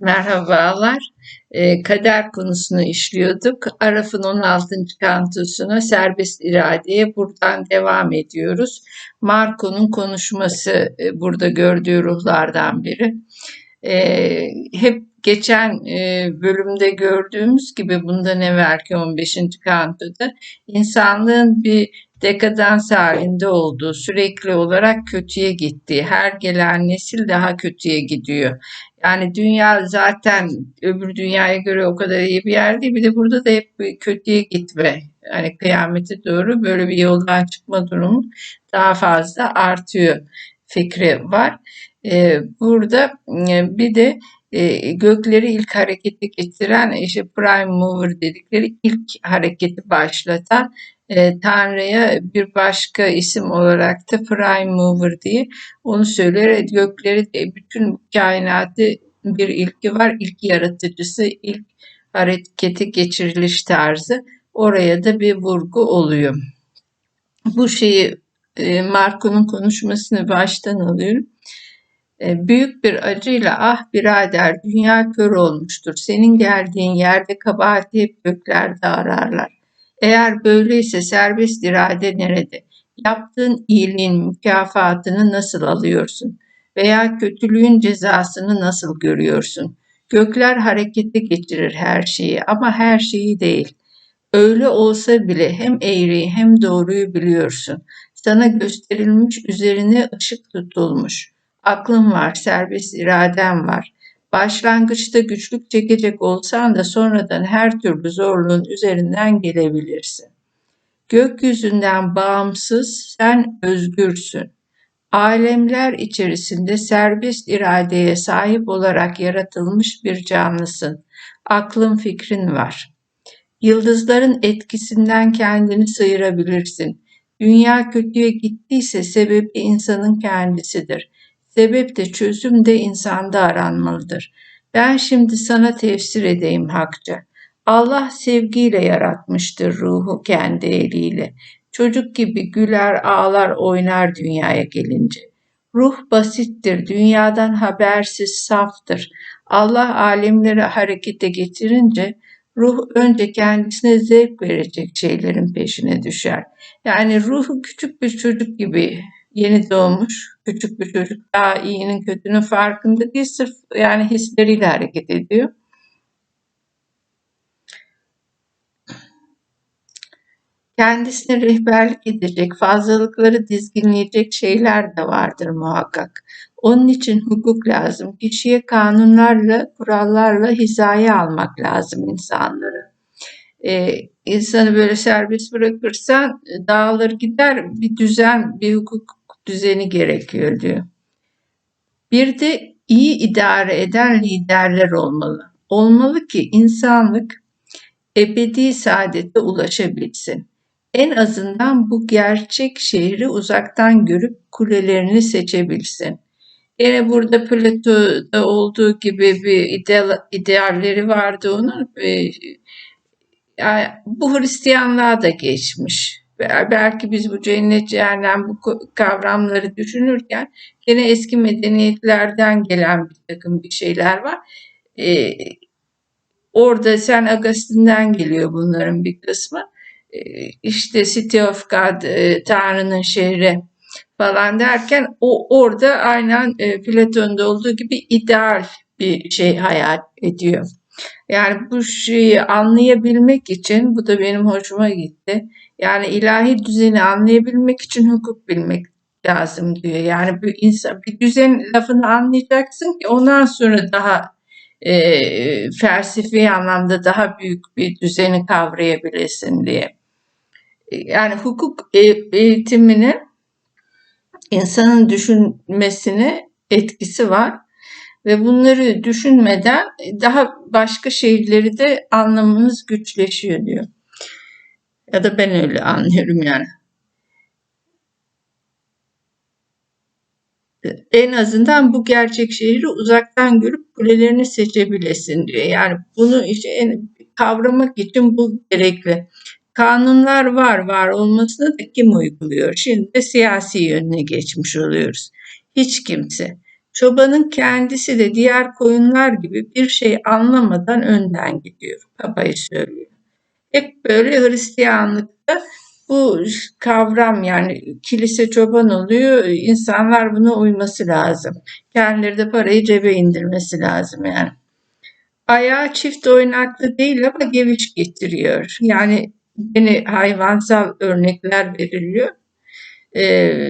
Merhabalar. Eee, kader konusunu işliyorduk. Araf'ın 16. kantosuna serbest iradeye buradan devam ediyoruz. Marco'nun konuşması e, burada gördüğü ruhlardan biri. Eee, hep geçen e, bölümde gördüğümüz gibi bundan evvelki 15. kantoda insanlığın bir dekadans halinde olduğu, sürekli olarak kötüye gittiği, her gelen nesil daha kötüye gidiyor. Yani dünya zaten öbür dünyaya göre o kadar iyi bir yer değil. Bir de burada da hep kötüye gitme. Yani kıyamete doğru böyle bir yoldan çıkma durumu daha fazla artıyor fikri var. Ee, burada e, bir de e, gökleri ilk harekete getiren işte prime mover dedikleri ilk hareketi başlatan e, Tanrı'ya bir başka isim olarak da prime mover diye onu söyler. Gökleri de bütün kainatı bir ilki var. İlk yaratıcısı, ilk harekete geçiriliş tarzı. Oraya da bir vurgu oluyor. Bu şeyi e, Marco'nun konuşmasını baştan alıyorum. E, büyük bir acıyla ah birader dünya kör olmuştur. Senin geldiğin yerde kabahati hep göklerde ararlar. Eğer böyleyse serbest irade nerede? Yaptığın iyiliğin mükafatını nasıl alıyorsun? Veya kötülüğün cezasını nasıl görüyorsun? Gökler harekete geçirir her şeyi ama her şeyi değil. Öyle olsa bile hem eğriyi hem doğruyu biliyorsun. Sana gösterilmiş üzerine ışık tutulmuş. Aklın var, serbest iraden var. Başlangıçta güçlük çekecek olsan da sonradan her türlü zorluğun üzerinden gelebilirsin. Gökyüzünden bağımsız sen özgürsün. Alemler içerisinde serbest iradeye sahip olarak yaratılmış bir canlısın. Aklın fikrin var. Yıldızların etkisinden kendini sıyırabilirsin. Dünya kötüye gittiyse sebebi insanın kendisidir. Sebep de çözüm de insanda aranmalıdır. Ben şimdi sana tefsir edeyim hakça. Allah sevgiyle yaratmıştır ruhu kendi eliyle. Çocuk gibi güler, ağlar, oynar dünyaya gelince. Ruh basittir, dünyadan habersiz, saftır. Allah alemleri harekete getirince ruh önce kendisine zevk verecek şeylerin peşine düşer. Yani ruhu küçük bir çocuk gibi yeni doğmuş küçük bir çocuk daha iyinin kötünün farkında değil sırf yani hisleriyle hareket ediyor. Kendisine rehberlik edecek, fazlalıkları dizginleyecek şeyler de vardır muhakkak. Onun için hukuk lazım. Kişiye kanunlarla, kurallarla hizaya almak lazım insanları. Ee, insanı böyle serbest bırakırsan dağılır gider bir düzen, bir hukuk düzeni gerekiyor diyor. Bir de iyi idare eden liderler olmalı. Olmalı ki insanlık ebedi saadete ulaşabilsin. En azından bu gerçek şehri uzaktan görüp kulelerini seçebilsin. Yine burada Plato'da olduğu gibi bir ideal, idealleri vardı onun. Yani bu Hristiyanlığa da geçmiş belki biz bu cennet cehennem bu kavramları düşünürken gene eski medeniyetlerden gelen bir takım bir şeyler var. Ee, orada sen Agustin'den geliyor bunların bir kısmı. Ee, işte City of God, e, Tanrı'nın şehri falan derken o orada aynen e, Platon'da olduğu gibi ideal bir şey hayal ediyor. Yani bu şeyi anlayabilmek için bu da benim hoşuma gitti yani ilahi düzeni anlayabilmek için hukuk bilmek lazım diyor. Yani bir insan bir düzen lafını anlayacaksın ki ondan sonra daha e, felsefi anlamda daha büyük bir düzeni kavrayabilesin diye. Yani hukuk e, eğitiminin insanın düşünmesine etkisi var ve bunları düşünmeden daha başka şeyleri de anlamamız güçleşiyor diyor. Ya da ben öyle anlıyorum yani. En azından bu gerçek şehri uzaktan görüp kulelerini seçebilesin diyor. Yani bunu işte kavramak için bu gerekli. Kanunlar var, var olmasını da kim uyguluyor? Şimdi de siyasi yönüne geçmiş oluyoruz. Hiç kimse. Çobanın kendisi de diğer koyunlar gibi bir şey anlamadan önden gidiyor. Papayı söylüyor. Hep böyle Hristiyanlıkta bu kavram yani kilise çoban oluyor. İnsanlar buna uyması lazım. Kendileri de parayı cebe indirmesi lazım yani. Ayağı çift oynaklı değil ama geviş getiriyor. Yani yine hayvansal örnekler veriliyor. Ee,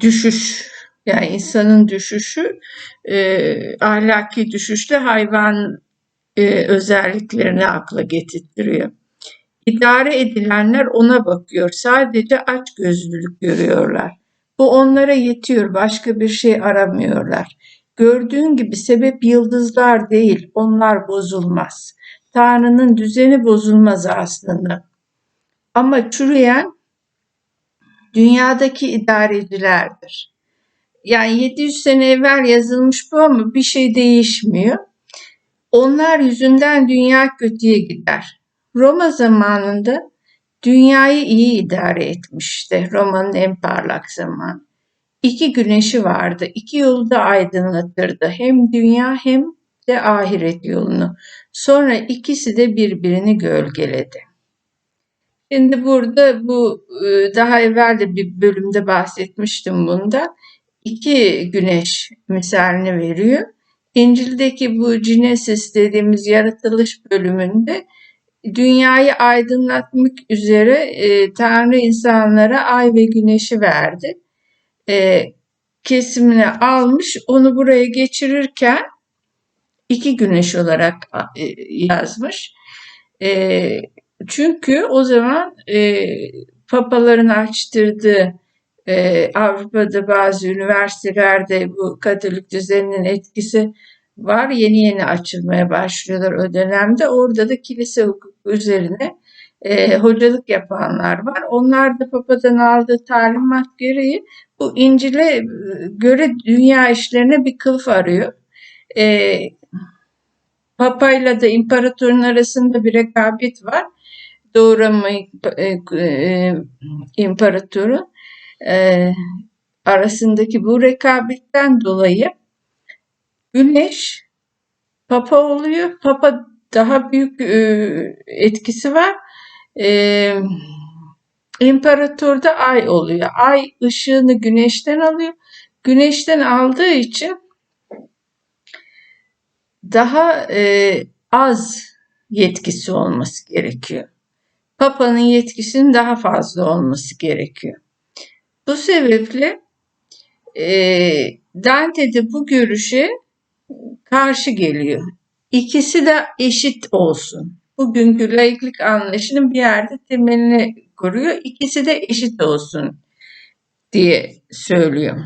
düşüş yani insanın düşüşü e, ahlaki düşüşte hayvan e, özelliklerini akla getirtiyor. İdare edilenler ona bakıyor. Sadece aç gözlülük görüyorlar. Bu onlara yetiyor. Başka bir şey aramıyorlar. Gördüğün gibi sebep yıldızlar değil. Onlar bozulmaz. Tanrı'nın düzeni bozulmaz aslında. Ama çürüyen dünyadaki idarecilerdir. Yani 700 sene evvel yazılmış bu ama bir şey değişmiyor. Onlar yüzünden dünya kötüye gider. Roma zamanında dünyayı iyi idare etmişti. Roma'nın en parlak zamanı. İki güneşi vardı. İki yolu da aydınlatırdı. Hem dünya hem de ahiret yolunu. Sonra ikisi de birbirini gölgeledi. Şimdi burada bu e, daha evvel de bir bölümde bahsetmiştim bunda. İki güneş misalini veriyor. İncil'deki bu Genesis dediğimiz yaratılış bölümünde dünyayı aydınlatmak üzere e, Tanrı insanlara ay ve güneşi verdi. E, kesimini almış, onu buraya geçirirken iki güneş olarak e, yazmış. E, çünkü o zaman e, papaların açtırdığı e, Avrupa'da bazı üniversitelerde bu Katolik düzeninin etkisi var. Yeni yeni açılmaya başlıyorlar o dönemde. Orada da kilise hukuku üzerine e, hocalık yapanlar var. Onlar da Papa'dan aldığı talimat gereği bu İncil'e göre dünya işlerine bir kılıf arıyor. E, Papa ile imparatorun arasında bir rekabet var. Doğu Roma e, e, imparatoru e, arasındaki bu rekabetten dolayı Güneş Papa oluyor. Papa daha büyük e, etkisi var. E, İmparator da ay oluyor. Ay ışığını güneşten alıyor. Güneşten aldığı için daha e, az yetkisi olması gerekiyor. Papa'nın yetkisinin daha fazla olması gerekiyor. Bu sebeple e, Dante de bu görüşe karşı geliyor. İkisi de eşit olsun. Bugünkü laiklik anlayışının bir yerde temelini kuruyor. İkisi de eşit olsun diye söylüyor.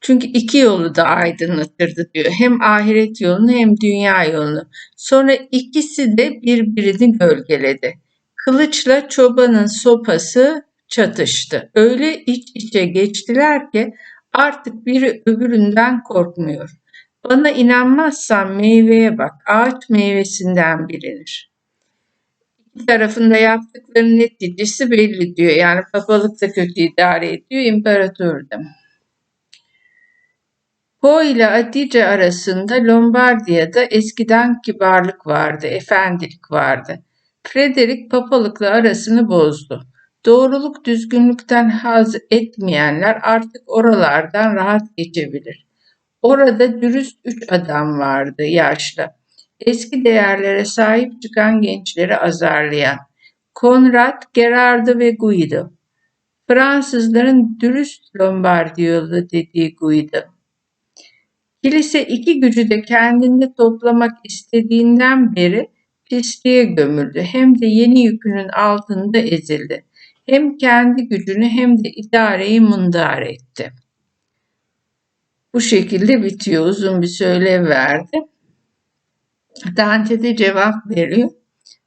Çünkü iki yolu da aydınlatırdı diyor. Hem ahiret yolunu hem dünya yolunu. Sonra ikisi de birbirini gölgeledi. Kılıçla çobanın sopası çatıştı. Öyle iç içe geçtiler ki artık biri öbüründen korkmuyor. Bana inanmazsan meyveye bak. Ağaç meyvesinden bilinir. İki tarafında yaptıklarının neticesi belli diyor. Yani papalık da kötü idare ediyor, imparator da. Po ile Adice arasında Lombardiya'da eskiden kibarlık vardı, efendilik vardı. Frederick papalıkla arasını bozdu. Doğruluk düzgünlükten haz etmeyenler artık oralardan rahat geçebilir. Orada dürüst üç adam vardı yaşlı. Eski değerlere sahip çıkan gençleri azarlayan. Konrad, Gerardo ve Guido. Fransızların dürüst Lombardiyolu dediği Guido. Kilise iki gücü de kendinde toplamak istediğinden beri pisliğe gömüldü. Hem de yeni yükünün altında ezildi. Hem kendi gücünü hem de idareyi mundar etti. Bu şekilde bitiyor. Uzun bir söylev verdi. Dante de cevap veriyor.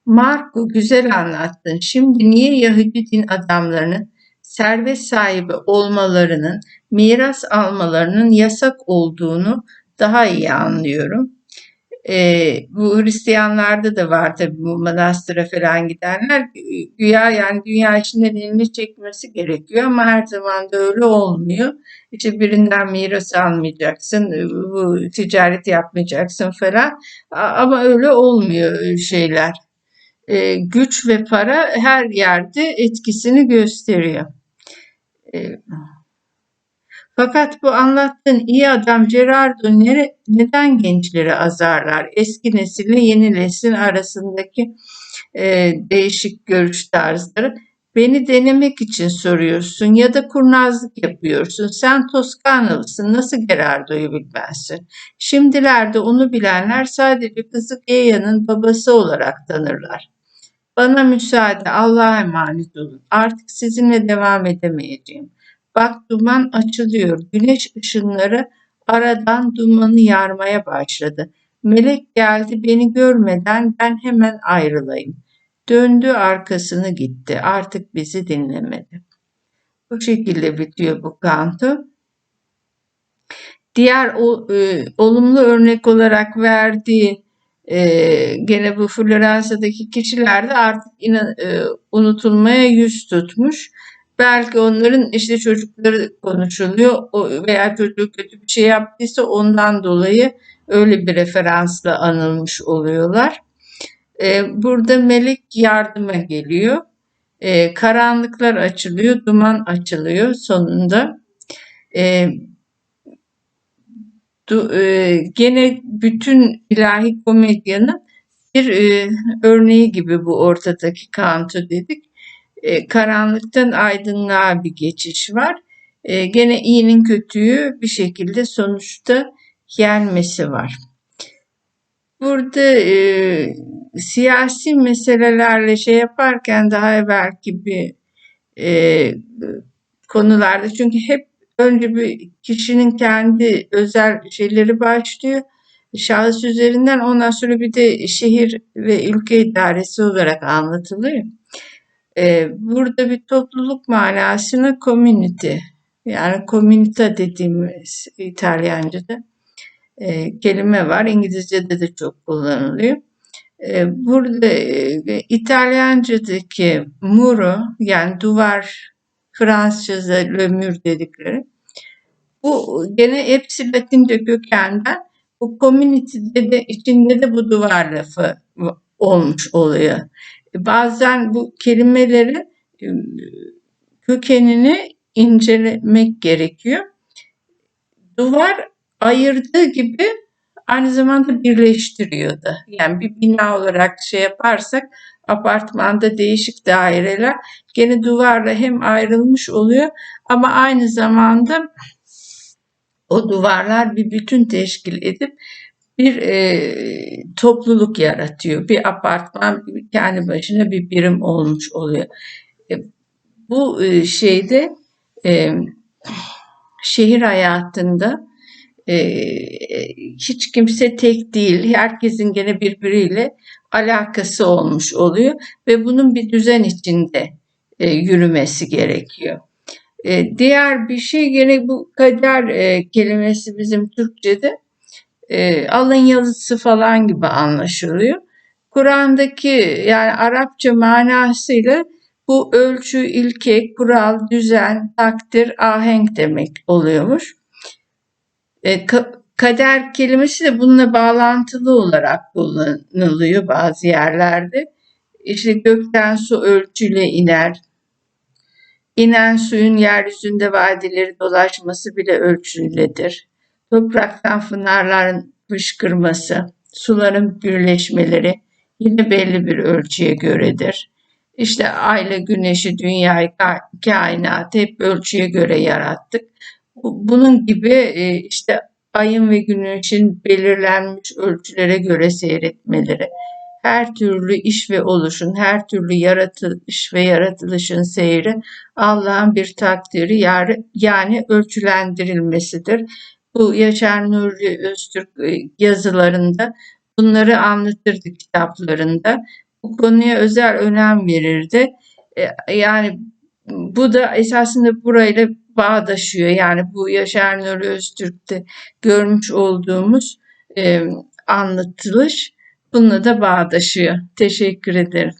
Marco güzel anlattın. Şimdi niye Yahudi din adamlarının servet sahibi olmalarının, miras almalarının yasak olduğunu daha iyi anlıyorum. Eee, bu Hristiyanlarda da var tabii bu manastıra falan gidenler. Güya yani dünya işinden elini çekmesi gerekiyor ama her zaman da öyle olmuyor. İşte birinden miras almayacaksın, bu ticaret yapmayacaksın falan. Ama öyle olmuyor şeyler. Eee, güç ve para her yerde etkisini gösteriyor. Eee, fakat bu anlattığın iyi adam Gerardo nere, neden gençleri azarlar? Eski nesille yeni neslin arasındaki e, değişik görüş tarzları. Beni denemek için soruyorsun ya da kurnazlık yapıyorsun. Sen Toskanalısın, nasıl Gerardo'yu bilmezsin? Şimdilerde onu bilenler sadece kızı Geya'nın babası olarak tanırlar. Bana müsaade, Allah'a emanet olun. Artık sizinle devam edemeyeceğim. Bak duman açılıyor. Güneş ışınları aradan dumanı yarmaya başladı. Melek geldi beni görmeden ben hemen ayrılayım. Döndü arkasını gitti. Artık bizi dinlemedi. Bu şekilde bitiyor bu kanto. Diğer o, e, olumlu örnek olarak verdiği e, gene bu Floransa'daki kişiler de artık inan, e, unutulmaya yüz tutmuş. Belki onların işte çocukları konuşuluyor veya çocuğu kötü bir şey yaptıysa ondan dolayı öyle bir referansla anılmış oluyorlar. E, burada melek yardıma geliyor. E, karanlıklar açılıyor, duman açılıyor sonunda. E, du, e, gene bütün ilahi komedyanın bir e, örneği gibi bu ortadaki kanto dedik. E, karanlıktan aydınlığa bir geçiş var. E, gene iyinin kötüyü bir şekilde sonuçta yenmesi var. Burada e, siyasi meselelerle şey yaparken daha evvelki bir e, konularda çünkü hep önce bir kişinin kendi özel şeyleri başlıyor. Şahıs üzerinden ondan sonra bir de şehir ve ülke idaresi olarak anlatılıyor. Ee, burada bir topluluk manasına community yani communita dediğimiz İtalyanca'da e, kelime var. İngilizce'de de çok kullanılıyor. E, burada e, İtalyanca'daki muro yani duvar Fransızca le mur dedikleri bu gene hepsi Latince kökenden bu community'de de içinde de bu duvar lafı olmuş oluyor. Bazen bu kelimelerin e, kökenini incelemek gerekiyor. Duvar ayırdığı gibi aynı zamanda birleştiriyor da. Yani bir bina olarak şey yaparsak apartmanda değişik daireler gene duvarla hem ayrılmış oluyor ama aynı zamanda o duvarlar bir bütün teşkil edip bir e, topluluk yaratıyor. Bir apartman kendi başına bir birim olmuş oluyor. E, bu e, şeyde e, şehir hayatında e, hiç kimse tek değil. Herkesin gene birbiriyle alakası olmuş oluyor ve bunun bir düzen içinde e, yürümesi gerekiyor. E, diğer bir şey gene bu kader e, kelimesi bizim Türkçe'de e, alın yazısı falan gibi anlaşılıyor. Kur'an'daki yani Arapça manasıyla bu ölçü, ilke, kural, düzen, takdir, ahenk demek oluyormuş. E, ka- kader kelimesi de bununla bağlantılı olarak kullanılıyor bazı yerlerde. İşte gökten su ölçüyle iner. İnen suyun yeryüzünde vadileri dolaşması bile ölçülüdir. Topraktan pınarların fışkırması, suların birleşmeleri yine belli bir ölçüye göredir. İşte ayla güneşi, dünyayı, kainatı hep ölçüye göre yarattık. Bunun gibi e, işte ayın ve güneşin belirlenmiş ölçülere göre seyretmeleri, her türlü iş ve oluşun, her türlü yaratılış ve yaratılışın seyri Allah'ın bir takdiri yani ölçülendirilmesidir. Bu Yaşar Nuri Öztürk e, yazılarında bunları anlatırdı kitaplarında. Bu konuya özel önem verirdi. E, yani bu da esasında burayla bağdaşıyor. Yani bu Yaşar Nuri Öztürk'te görmüş olduğumuz e, anlatılış bununla da bağdaşıyor. Teşekkür ederim.